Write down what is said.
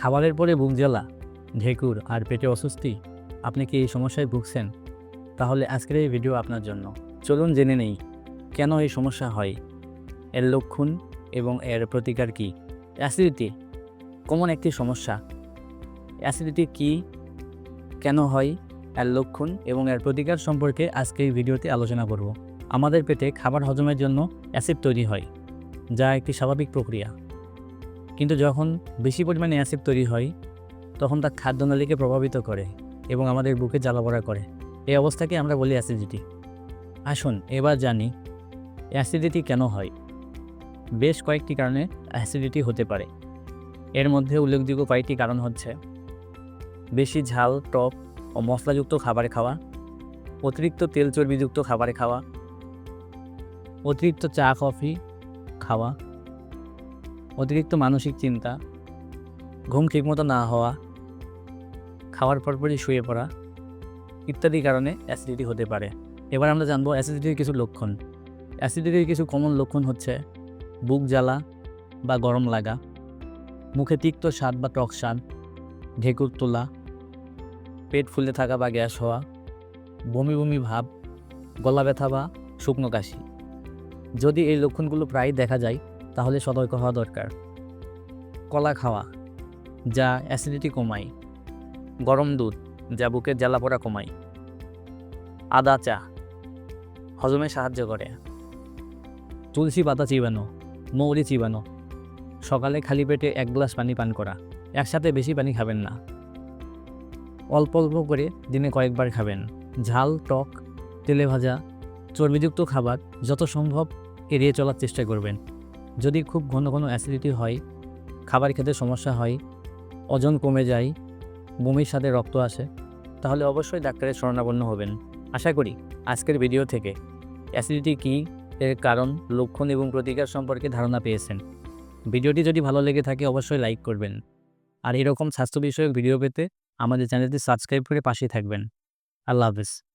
খাবারের পরে বুক জ্বালা, ঢেকুর আর পেটে অস্বস্তি। আপনি কি এই সমস্যায় ভুগছেন? তাহলে আজকের এই ভিডিও আপনার জন্য। চলুন জেনে নেই, কেন এই সমস্যা হয়? এর লক্ষণ এবং এর প্রতিকার কী? অ্যাসিডিটি, কমন একটি সমস্যা। অ্যাসিডিটি কি? কেন হয়? এর লক্ষণ এবং এর প্রতিকার সম্পর্কে আজকে এই ভিডিওতে আলোচনা করব। আমাদের পেটে খাবার হজমের জন্য অ্যাসিড তৈরি হয়, যা একটি স্বাভাবিক প্রক্রিয়া। কিন্তু যখন বেশি পরিমাণে অ্যাসিড তৈরি হয়, তখন তা খাদ্যনালীকে প্রভাবিত করে এবং আমাদের বুকে জ্বালাপড়া করে। এই অবস্থাকে আমরা বলি অ্যাসিডিটি। আসুন এবার জানি অ্যাসিডিটি কেন হয়। বেশ কয়েকটি কারণে অ্যাসিডিটি হতে পারে। এর মধ্যে উল্লেখযোগ্য কয়েকটি কারণ হচ্ছে, বেশি ঝাল, টক ও মশলাযুক্ত খাবার খাওয়া, অতিরিক্ত তেল চর্বিযুক্ত খাবার খাওয়া, অতিরিক্ত চা, কফি খাওয়া অতিরিক্ত মানসিক চিন্তা, ঘুম ঠিকমতো না হওয়া, খাওয়ার পরপরই শুয়ে পড়া ইত্যাদি কারণে অ্যাসিডিটি হতে পারে। এবার আমরা জানব অ্যাসিডিটির কিছু লক্ষণ। অ্যাসিডিটির কিছু কমন লক্ষণ হচ্ছে বুক জ্বালা বা গরম লাগা, মুখে তিক্ত স্বাদ বা টক স্বাদ, ঢেকুর তোলা, পেট ফুলে থাকা বা গ্যাস হওয়া, বমি বমি ভাব, গলা ব্যথা বা শুকনো কাশি। যদি এই লক্ষণগুলো প্রায় দেখা যায় তাহলে সতর্ক হওয়া দরকার। কলা খাওয়া, যা অ্যাসিডিটি কমায়। গরম দুধ, যা বুকের জ্বালাপোড়া কমায়। আদা, চা, হজমে সাহায্য করে। তুলসী পাতা চিবানো, মৌরি চিবানো, সকালে খালি পেটে এক গ্লাস পানি পান করা, একসাথে বেশি পানি খাবেন না। অল্প অল্প করে দিনে কয়েকবার খাবেন। ঝাল, টক, তেলে ভাজা, চর্বিযুক্ত খাবার যত সম্ভব এড়িয়ে চলার চেষ্টা করবেন। যদি খুব ঘন ঘন অ্যাসিডিটি হয়, খাবার খেতে সমস্যা হয়, ওজন কমে যায়, বমির সাথে রক্ত আসে, তাহলে অবশ্যই ডাক্তারের শরণাপন্ন হবেন। আশা করি আজকের ভিডিও থেকে অ্যাসিডিটি কী, এর কারণ, লক্ষণ এবং প্রতিকার সম্পর্কে ধারণা পেয়েছেন। ভিডিওটি যদি ভালো লেগে থাকে অবশ্যই লাইক করবেন। আর এরকম স্বাস্থ্য বিষয়ক ভিডিও পেতে আমাদের চ্যানেলটি সাবস্ক্রাইব করে পাশেই থাকবেন। আল্লাহ হাফেজ।